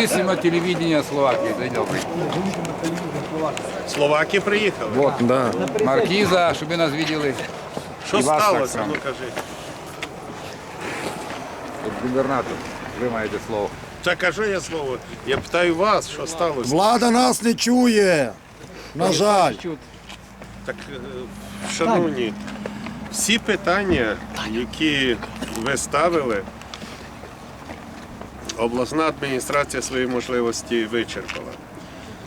Независимое телевидение Словакии. Добрый. Словаки приїхали. Вот, Да. маркиза, щоб ви нас видели. Що І вас так сталося? само. Ну кажи. От губернатор, ви маєте слово. Та кажу я слово. Я питаю вас, що сталося. Влада нас не чує. На жаль. Так, е, шановні, всі питання, які ви ставили, обласна адміністрація свої можливості вичерпала.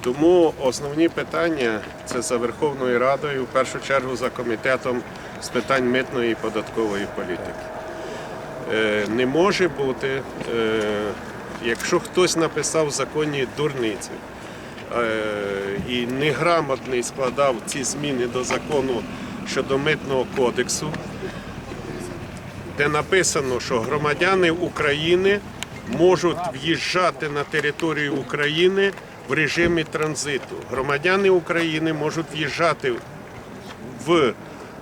Тому основні питання це за Верховною Радою, в першу чергу за комітетом з питань митної і податкової політики. Е, Не може бути, е, якщо хтось написав в законі дурниці е, і неграмотний складав ці зміни до закону щодо митного кодексу, де написано, що громадяни України можуть в'їжджати на територію України в режимі транзиту. Громадяни України можуть в'їжджати в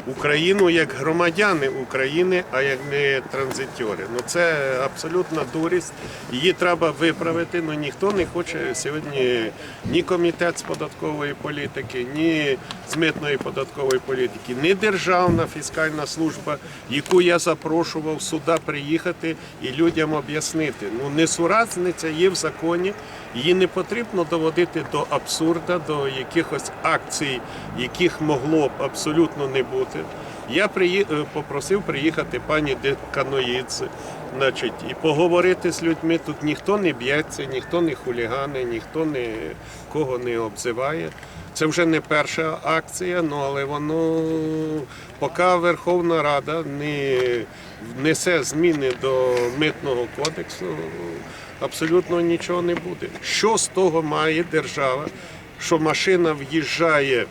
Україну як громадяни України, а як не транзитори. Ну це абсолютна дурість. Її треба виправити. Ну ніхто не хоче сьогодні ні комітет з податкової політики, ні з митної податкової політики, ні державна фіскальна служба, яку я запрошував сюди приїхати і людям об'яснити. Ну несуразниця є в законі. Її не потрібно доводити до абсурда, до якихось акцій, яких могло б абсолютно не бути. Я приї... е, попросив приїхати пані Деканоїдзе, значить, і поговорити з людьми. Тут ніхто не б'ється, ніхто не хулігане, ніхто нікого не обзиває. Це вже не перша акція, ну але воно поки Верховна Рада не внесе зміни до митного кодексу, абсолютно нічого не буде. Що з того має держава, що машина в'їжджає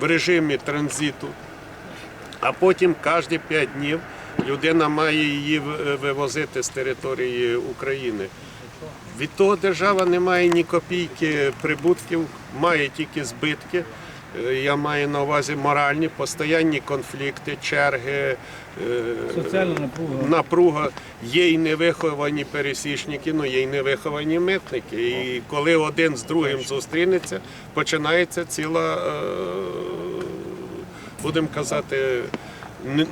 в режимі транзиту, а потім кожні 5 днів людина має її вивозити з території України. Від того держава не має ні копійки прибутків, має тільки збитки. Е, Я маю на увазі моральні, постоянні конфлікти, черги, е, Соціальна напруга. напруга. Є й невиховані пересічники, ну є й невиховані митники. І коли один з другим зустрінеться, починається ціла, е, будемо казати,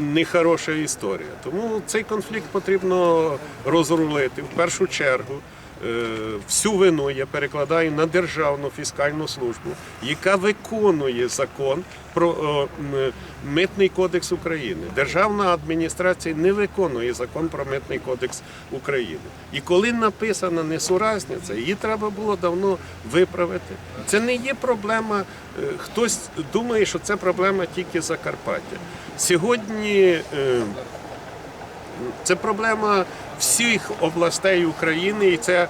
нехороша історія. Тому цей конфлікт потрібно розрулити в першу чергу. Е, Всю вину я перекладаю на державну фіскальну службу, яка виконує закон про е, митний кодекс України. Державна адміністрація не виконує закон про митний кодекс України. І коли написана несуразниця, її треба було давно виправити. Це не є проблема. е, Хтось думає, що це проблема тільки Закарпаття. Сьогодні. Це проблема всіх областей України, і це е,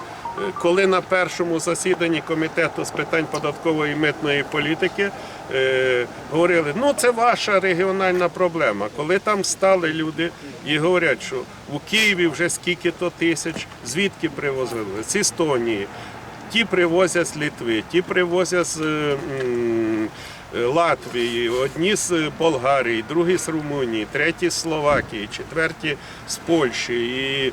коли на першому засіданні комітету з питань податкової і митної політики е, говорили, ну це ваша регіональна проблема. Коли там стали люди і говорять, що у Києві вже скільки то тисяч, звідки привозили? З Естонії. Ті привозять з Литви, ті привозять з е, Латвії, одні з Болгарії, другі з Румунії, треті з Словакії, четверті з Польщі і,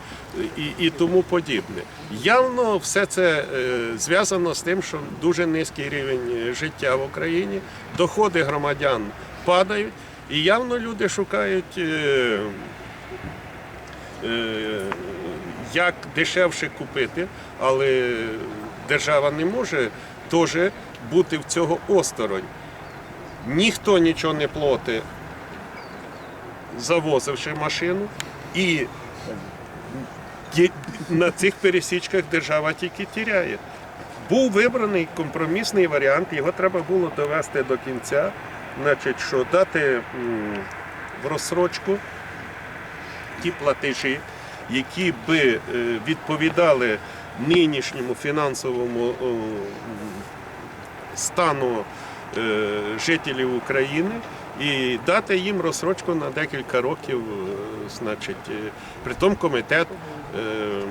і, і тому подібне. Явно все це е, зв'язано з тим, що дуже низький рівень життя в Україні, доходи громадян падають, і явно люди шукають. е, е, як дешевше купити, але держава не може теж бути в цього осторонь. Ніхто нічого не платить, завозивши машину, і на цих пересічках держава тільки тіряє. Був вибраний компромісний варіант, його треба було довести до кінця, значить, що дати в розсрочку ті платежі, які би е, відповідали нинішньому фінансовому стану жителів України і дати їм розсрочку на декілька років. е, Значить, е, притом комітет, е,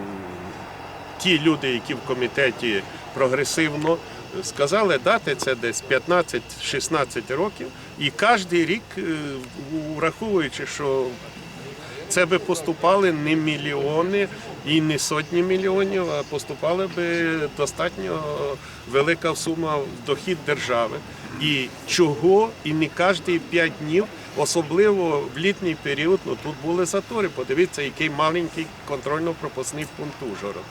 ті люди, які в комітеті прогресивно сказали дати це десь 15-16 років, і кожен рік, е, враховуючи, що це би поступали не мільйони і не сотні мільйонів, а поступала би достатньо велика сума в дохід держави. І чого, і не кожні 5 днів, особливо в літній період, ну тут були затори. Подивіться, який маленький контрольно-пропускний пункт Ужгород.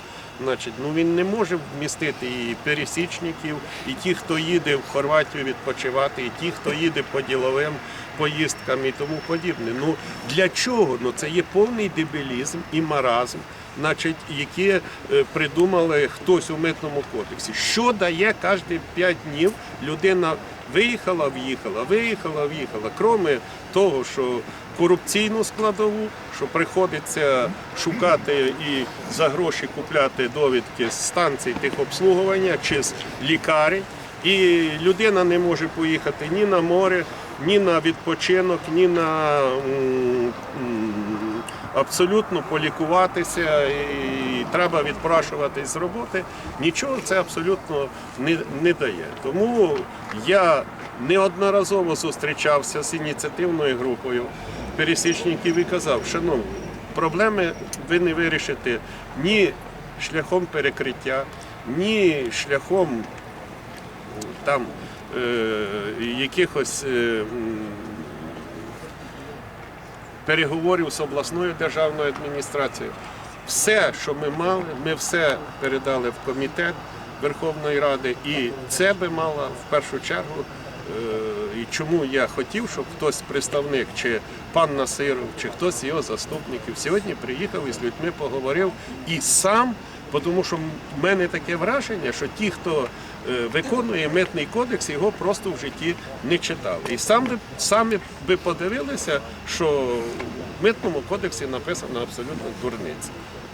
Значить, ну він не може вмістити і пересічників, і ті, хто їде в Хорватію відпочивати, і ті, хто їде по діловим поїздкам і тому подібне. Ну для чого? Ну це є повний дебілізм і маразм, значить, які е, придумали хтось у митному кодексі. Що дає кожні 5 днів людина виїхала, в'їхала, виїхала, в'їхала. Кроме того, що корупційну складову, що приходиться шукати і за гроші купляти довідки з станцій техобслуговування чи з лікарень. І людина не може поїхати ні на море, ні на відпочинок, ні на абсолютно полікуватися, і треба відпрашуватись з роботи. Нічого це абсолютно не, не дає. Тому я неодноразово зустрічався з ініціативною групою пересічників і казав, шановні, проблеми ви не вирішите ні шляхом перекриття, ні шляхом там е, якихось е, переговорів з обласною державною адміністрацією. Все, що ми мали, ми все передали в комітет Верховної Ради, і це би мало в першу чергу. е, І чому я хотів, щоб хтось представник, чи пан Насиров, чи хтось його заступників сьогодні приїхав і з людьми поговорив і сам, тому що в мене таке враження, що ті, хто виконує митний кодекс, його просто в житті не читали. І сам би самі би подивилися, що в митному кодексі написано абсолютно дурниця.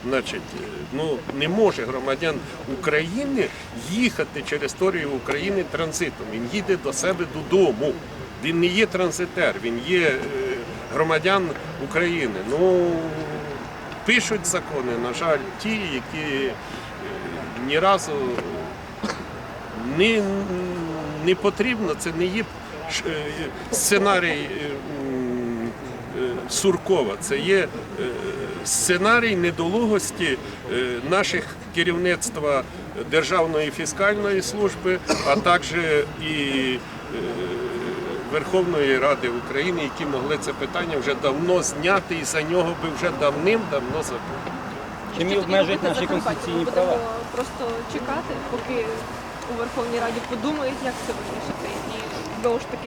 Значить, е, ну не може громадян України їхати через територію України транзитом. Він їде до себе додому. Він не є транзитер, він є е, громадян України. Ну пишуть закони, на жаль, ті, які е, ні разу не, не потрібно, це не є е, сценарій е, е, Суркова, це є сценарій недолугості наших керівництва Державної фіскальної служби, а також і Верховної Ради України, які могли це питання вже давно зняти і за нього би вже давним-давно забули. Чим обмежують наші конституційні права? будемо просто чекати, поки у Верховній Раді подумають, як це вирішити. І знову таки